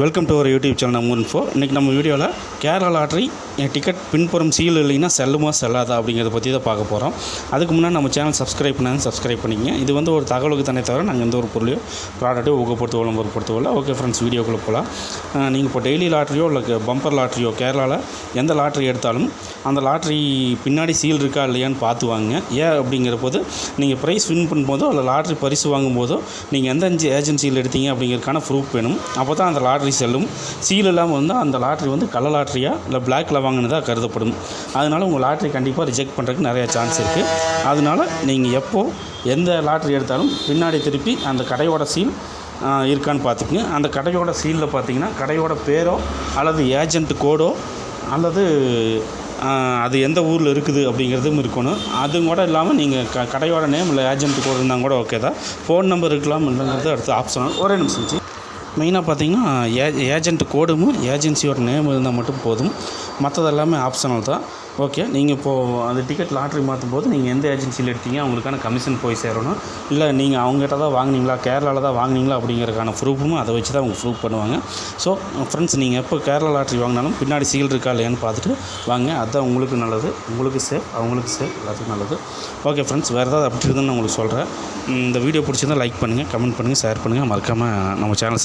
Welcome to our YouTube channel நம்ம info இன்றைக்கி நம்ம வீடியோவில் கேரளா லாட்ரி என் டிக்கெட் பின்புறம் சீல் இல்லைன்னா செல்லுமா செல்லாதா அப்படிங்கிறத பற்றி தான் பார்க்க போகிறோம் அதுக்கு முன்னாடி நம்ம சேனல் சப்ஸ்கிரைப் பண்ணாங்க சப்ஸ்கிரைப் பண்ணிக்கங்க. இது வந்து ஒரு தகவலுக்கு தானே தவிர நாங்கள் எந்த ஒரு பொருளையோ ப்ராடக்ட்டோ ஊக்கப்படுத்த விளம்பரப்படுத்தவில்லை ஓகே ஃப்ரெண்ட்ஸ் வீடியோக்குள்ளே போகலாம் நீங்கள் இப்போ டெய்லி லாட்ரியோ இல்லை பம்பர் லாட்ரியோ கேரளாவில் எந்த லாட்ரி எடுத்தாலும் அந்த லாட்ரி பின்னாடி சீல் இருக்கா இல்லையான்னு பார்த்து வாங்க ஏன் அப்படிங்கிற போது நீங்கள் ப்ரைஸ் வின் பண்ணும்போதோ இல்லை லாட்ரி பரிசு வாங்கும்போதோ நீங்கள் எந்த ஏஜென்சியில் எடுத்தீங்க அப்படிங்கிறதுக்கான ப்ரூஃப் வேணும். அப்போ தான் அந்த லாட்ரி செல்லும். சீல் இல்லாமல் வந்து அந்த லாட்ரி வந்து கள்ள லாட்ரியா இல்லை பிளாக்ல வாங்கினதாக கருதப்படும். அதனால் உங்கள் லாட்ரி கண்டிப்பாக ரிஜெக்ட் பண்ணுறதுக்கு நிறையா சான்ஸ் இருக்குது அதனால் நீங்கள் எப்போ எந்த லாட்ரி எடுத்தாலும் பின்னாடி திருப்பி அந்த கடையோட சீல் இருக்கான்னு பார்த்துக்குங்க. அந்த கடையோட சீலில் பார்த்தீங்கன்னா கடையோட பேரோ அல்லது ஏஜென்ட் கோடோ அல்லது அது எந்த ஊரில் இருக்குது அப்படிங்கிறதும் இருக்கணும். அதுவும் கூட இல்லாமல் நீங்கள் க கடையோட நேம் இல்லை ஏஜென்ட் கோடு இருந்தால் கூட ஓகே தான். ஃபோன் நம்பர் இருக்கலாம் இல்லைங்கிறது அடுத்து ஆப்ஷனல் ஒரே நிமிஷம் ஜி. மெயினாக பார்த்தீங்கன்னா ஏ ஏஜென்ட் கோடும் ஏஜென்சியோட நேம் இருந்தால் மட்டும் போதும். மற்றது எல்லாமே ஆப்ஷனல் தான். ஓகே நீங்கள் இப்போது அந்த டிக்கெட் லாட்ரி மாற்றும் போது நீங்கள் எந்த ஏஜென்சியில் எடுத்தீங்க அவங்களுக்கான கமிஷன் போய் சேரணும். இல்லை நீங்கள் அவங்ககிட்ட தான் வாங்குனீங்களா கேரளாவில் தான் வாங்கினீங்களா அப்படிங்கிறதுக்கான ப்ரூஃபும் அதை வச்சு தான் அவங்க ப்ரூஃப் பண்ணுவாங்க. ஸோ ஃப்ரெண்ட்ஸ் நீங்கள் எப்போ கேரளா லாட்ரி வாங்கினாலும் பின்னாடி சீல் இருக்கா இல்லையான்னு பார்த்துட்டு வாங்க. அதுதான் உங்களுக்கு நல்லது. உங்களுக்கு சேஃப் அவங்களுக்கு சேஃப் எல்லாத்துக்கும் நல்லது. ஓகே ஃப்ரெண்ட்ஸ் வேறு ஏதாவது அப்படி இருக்குதுன்னு நான் உங்களுக்கு சொல்கிறேன் இந்த வீடியோ பிடிச்சிருந்தா லைக் பண்ணுங்கள் கமெண்ட் பண்ணுங்கள் ஷேர் பண்ணுங்கள் மறக்காமல் நம்ம சேனல்